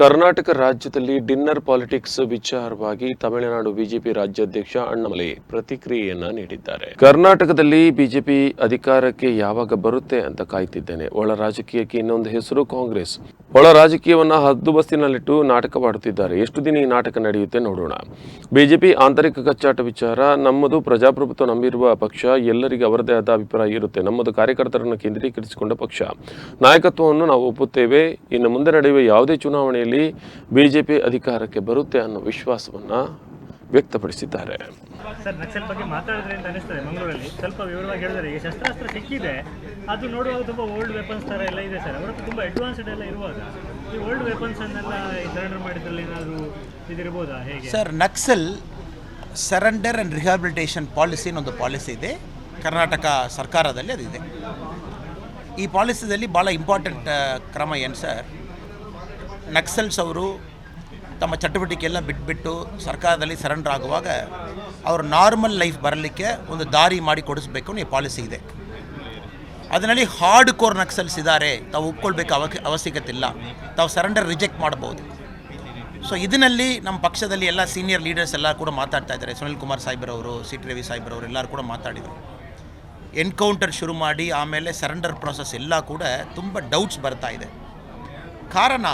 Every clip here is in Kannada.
ಕರ್ನಾಟಕ ರಾಜ್ಯದಲ್ಲಿ ಡಿನ್ನರ್ ಪಾಲಿಟಿಕ್ಸ್ ವಿಚಾರವಾಗಿ ತಮಿಳುನಾಡು ಬಿಜೆಪಿ ರಾಜ್ಯಾಧ್ಯಕ್ಷ ಅಣ್ಣಾಮಲೈ ಪ್ರತಿಕ್ರಿಯೆಯನ್ನ ನೀಡಿದ್ದಾರೆ. ಕರ್ನಾಟಕದಲ್ಲಿ ಬಿಜೆಪಿ ಅಧಿಕಾರಕ್ಕೆ ಯಾವಾಗ ಬರುತ್ತೆ ಅಂತ ಕಾಯ್ತಿದ್ದೇನೆ. ಒಳ ರಾಜಕೀಯಕ್ಕೆ ಇನ್ನೊಂದು ಹೆಸರು ಕಾಂಗ್ರೆಸ್. ಒಳ ರಾಜಕೀಯವನ್ನು ಹದ್ದುಬಸ್ತಿನಲ್ಲಿಟ್ಟು ನಾಟಕವಾಡುತ್ತಿದ್ದಾರೆ ಎಷ್ಟು ದಿನ ಈ ನಾಟಕ ನಡೆಯುತ್ತೆ ನೋಡೋಣ. ಬಿಜೆಪಿ ಆಂತರಿಕ ಕಚ್ಚಾಟ ವಿಚಾರ, ನಮ್ಮದು ಪ್ರಜಾಪ್ರಭುತ್ವ ನಂಬಿರುವ ಪಕ್ಷ, ಎಲ್ಲರಿಗೆ ಅವರದೇ ಆದ ಅಭಿಪ್ರಾಯ ಇರುತ್ತೆ. ನಮ್ಮದು ಕಾರ್ಯಕರ್ತರನ್ನು ಕೇಂದ್ರೀಕರಿಸಿಕೊಂಡ ಪಕ್ಷ. ನಾಯಕತ್ವವನ್ನು ನಾವು ಒಪ್ಪುತ್ತೇವೆ. ಇನ್ನು ಮುಂದೆ ನಡೆಯುವ ಯಾವುದೇ ಚುನಾವಣೆಯಲ್ಲಿ ಬಿಜೆಪಿ ಅಧಿಕಾರಕ್ಕೆ ಬರುತ್ತೆ ಅನ್ನೋ ವಿಶ್ವಾಸವನ್ನ ವ್ಯಕ್ತಪಡಿಸಿದ್ದಾರೆ. ಸರ್ ನಕ್ಸಲ್ ಬಗ್ಗೆ ಮಾತಾಡಿದ್ರೆ ಅಂತ ಅನಿಸ್ತದೆ ಮಂಗಳೂರಲ್ಲಿ. ಸ್ವಲ್ಪ ವಿವರವಾಗಿ ಹೇಳಿದ್ರೆ ಈಗ ಶಸ್ತ್ರಾಸ್ತ್ರ ಸಿಕ್ಕಿದೆ. ಅದು ನೋಡುವಾಗ ತುಂಬ ಓಲ್ಡ್ ವೆಪನ್ಸ್ ಥರ ಎಲ್ಲ ಇದೆ ಸರ್. ಅವರದ್ದು ತುಂಬ ಅಡ್ವಾನ್ಸ್ಡ್ ಎಲ್ಲ ಇರುವಾಗ ಈ ಓಲ್ಡ್ ವೆಪನ್ಸ್ ಅನ್ನೆಲ್ಲ ಸರೆಂಡರ್ ಮಾಡಿದ್ರಲ್ಲಿ ಏನಾದರೂ ಇದಿರ್ಬೋದಾ? ಹೇಗೆ? Sir Naxal surrender and rehabilitation policy ಒಂದು ಪಾಲಿಸಿ ಇದೆ. ಕರ್ನಾಟಕ ಸರ್ಕಾರದಲ್ಲಿ ಅದಿದೆ. ಈ ಪಾಲಿಸಿದಲ್ಲಿ ಭಾಳ ಇಂಪಾರ್ಟೆಂಟ್ ಕ್ರಮ ಏನು ಸರ್? ನಕ್ಸಲ್ಸ್ ಅವರು ತಮ್ಮ ಚಟುವಟಿಕೆ ಎಲ್ಲ ಬಿಟ್ಬಿಟ್ಟು ಸರ್ಕಾರದಲ್ಲಿ ಸರೆಂಡರ್ ಆಗುವಾಗ ಅವರು ನಾರ್ಮಲ್ ಲೈಫ್ ಬರಲಿಕ್ಕೆ ಒಂದು ದಾರಿ ಮಾಡಿ ಕೊಡಿಸ್ಬೇಕು ಅನ್ನೋ ಈ ಪಾಲಿಸಿ ಇದೆ. ಅದರಲ್ಲಿ ಹಾರ್ಡ್ ಕೋರ್ ನಕ್ಸಲ್ಸ್ ಇದ್ದಾರೆ ತಾವು ಒಪ್ಕೊಳ್ಬೇಕು ಅವ ಅವಶ್ಯಕತೆ ಇಲ್ಲ ತಾವು ಸರೆಂಡರ್ ರಿಜೆಕ್ಟ್ ಮಾಡ್ಬೋದು. ಸೊ ಇದರಲ್ಲಿ ನಮ್ಮ ಪಕ್ಷದಲ್ಲಿ ಎಲ್ಲ ಸೀನಿಯರ್ ಲೀಡರ್ಸ್ ಎಲ್ಲ ಕೂಡ ಮಾತಾಡ್ತಾ ಇದ್ದಾರೆ. ಸುನಿಲ್ ಕುಮಾರ್ ಸಾಹೇಬ್ರವರು, ಸಿ. ಟಿ. ರವಿ ಸಾಹೇಬ್ರವರು ಎಲ್ಲರೂ ಕೂಡ ಮಾತಾಡಿದರು. ಎನ್ಕೌಂಟರ್ ಶುರು ಮಾಡಿ, ಆಮೇಲೆ ಸರೆಂಡರ್ ಪ್ರಾಸೆಸ್ ಎಲ್ಲ ಕೂಡ ತುಂಬ ಡೌಟ್ಸ್ ಬರ್ತಾ ಇದೆ. ಕಾರಣ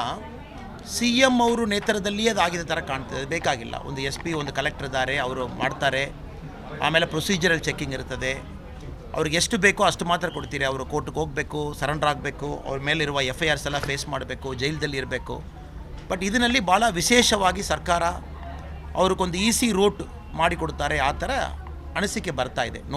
ಸಿ ಎಂ ಅವರು ನೇತೃತ್ವದಲ್ಲಿಯೇ ಅದಾಗಿದ ಥರ ಕಾಣ್ತದೆ. ಬೇಕಾಗಿಲ್ಲ. ಒಂದು ಎಸ್ ಪಿ, ಒಂದು ಕಲೆಕ್ಟರ್ ಇದ್ದಾರೆ, ಅವರು ಮಾಡ್ತಾರೆ. ಆಮೇಲೆ ಪ್ರೊಸೀಜರಲ್ ಚೆಕ್ಕಿಂಗ್ ಇರ್ತದೆ. ಅವ್ರಿಗೆ ಎಷ್ಟು ಬೇಕೋ ಅಷ್ಟು ಮಾತ್ರ ಕೊಡ್ತೀರಿ. ಅವರು ಕೋರ್ಟ್ಗೆ ಹೋಗಬೇಕು, ಸರೆಂಡರ್ ಆಗಬೇಕು, ಅವ್ರ ಮೇಲಿರುವ ಎಫ್ ಐ ಆರ್ಸ್ ಎಲ್ಲ ಫೇಸ್ ಮಾಡಬೇಕು ಜೈಲದಲ್ಲಿ ಇರಬೇಕು. ಬಟ್ ಇದರಲ್ಲಿ ಭಾಳ ವಿಶೇಷವಾಗಿ ಸರ್ಕಾರ ಅವ್ರಿಗೊಂದು ಈಸಿ ರೂಟ್ ಮಾಡಿಕೊಡ್ತಾರೆ. ಆ ಥರ ಅನಿಸಿಕೆ ಬರ್ತಾ ಇದೆ. ನೋಡಿ